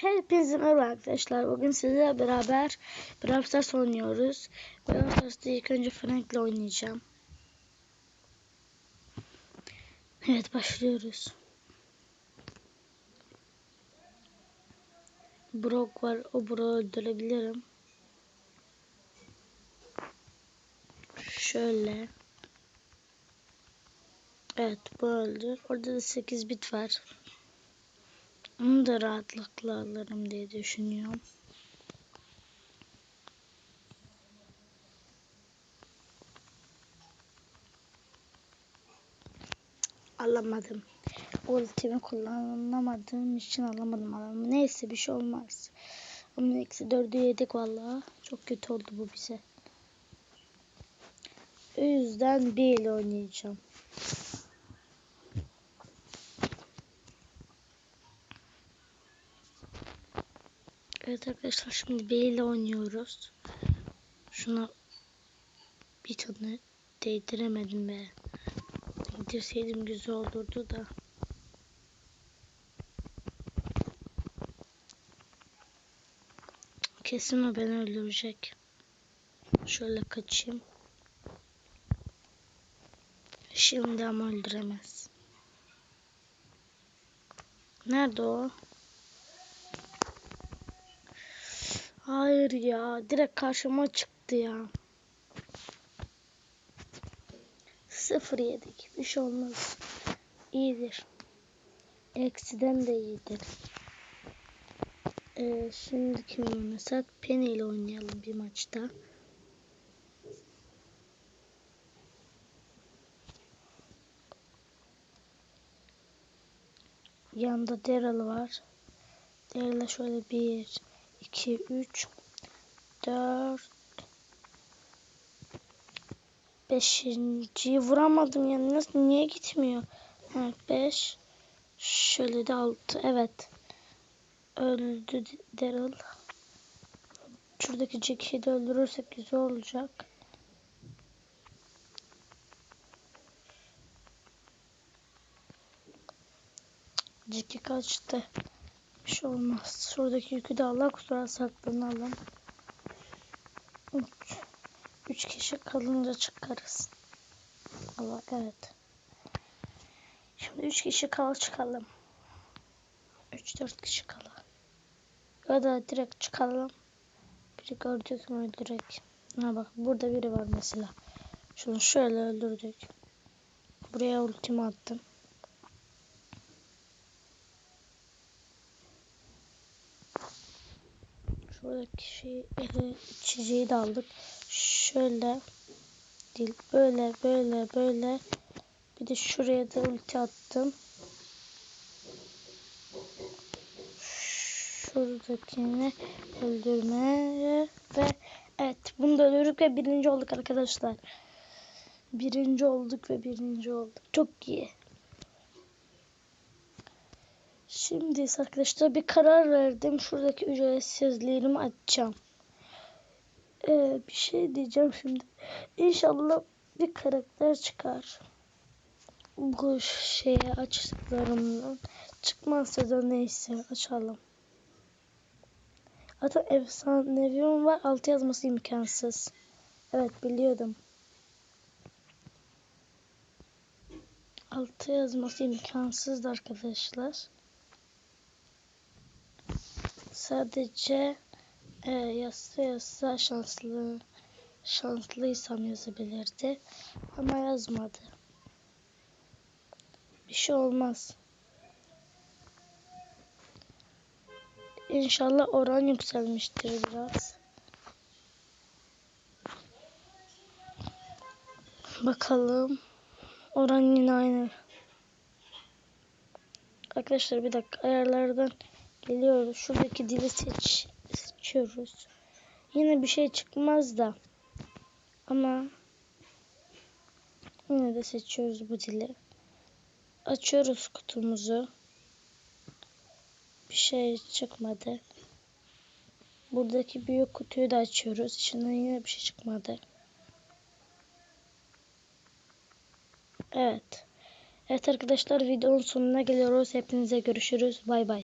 Hepinize merhaba arkadaşlar. Bugün sizlerle beraber Brawl Stars oynuyoruz. Brawl Stars'ta ilk önce Frank'le oynayacağım. Evet başlıyoruz. Brock var. O Brock'u öldürebilirim. Şöyle. Evet bu öldü. Orada da 8 bit var. Onu da rahatlıkla alırım diye düşünüyorum. Alamadım. Ultimi kullanamadığım için alamadım adamı. Neyse bir şey olmaz. Ama eksi dördü yedik vallahi. Çok kötü oldu bu bize. O yüzden bir oynayacağım. Evet arkadaşlar şimdi B ile oynuyoruz. Şuna bir tane değdiremedim be. Değdirseydim güzel olurdu da. Kesin o beni öldürecek. Şöyle kaçayım. Şimdi ama öldüremez. Nerede o? Hayır ya. Direkt karşıma çıktı ya. Sıfır yedik. Bir şey olmaz. İyidir. Eksiden de iyidir. Ee, şimdi kim oynasak? Penny ile oynayalım bir maçta. Yanında Daryl var. Daryl'a şöyle bir, iki, üç, dört, beşinciyi vuramadım ya. Nasıl, niye gitmiyor? Evet, beş. Şöyle de altı. Evet. Öldü Daryl. Şuradaki Jack'i de öldürürsek güzel olacak. Jack'i kaçtı. Bir şey olmaz. Şuradaki yükü de Allah kusura saklanalım. Üç. Üç kişi kalınca çıkarız. Allah evet. Şimdi üç kişi kal çıkalım. Üç dört kişi kala. Ya da direkt çıkalım. Biri gördük mü direkt. Ha bak burada biri var mesela. Şunu şöyle öldürdük. Buraya ultimi attım. Şuradaki şey, çiçeği de aldık. Şöyle değil. Böyle böyle böyle. Bir de şuraya da ulti attım. Şuradakini öldürmeye ve evet bunu da öldürdük ve birinci olduk arkadaşlar. Birinci olduk ve birinci olduk. Çok iyi. Şimdi arkadaşlar bir karar verdim. Şuradaki ücretsizliğimi açacağım. Ee, bir şey diyeceğim şimdi. İnşallah bir karakter çıkar. Bu şeye açtıklarımdan. Çıkmazsa da neyse açalım. Zaten efsanevim var. Altı yazması imkansız. Evet biliyordum. Altı yazması imkansızdı arkadaşlar. Sadece e, yazsa yazsa şanslı şanslıysam yazabilirdi. Ama yazmadı. Bir şey olmaz. İnşallah oran yükselmiştir biraz. Bakalım. Oran yine aynı. Arkadaşlar bir dakika ayarlardan geliyoruz. Şuradaki dili seç seçiyoruz. Yine bir şey çıkmaz da. Ama yine de seçiyoruz bu dili. Açıyoruz kutumuzu. Bir şey çıkmadı. Buradaki büyük kutuyu da açıyoruz. İçinden yine bir şey çıkmadı. Evet. Evet arkadaşlar videonun sonuna geliyoruz. Hepinize görüşürüz. Bay bay.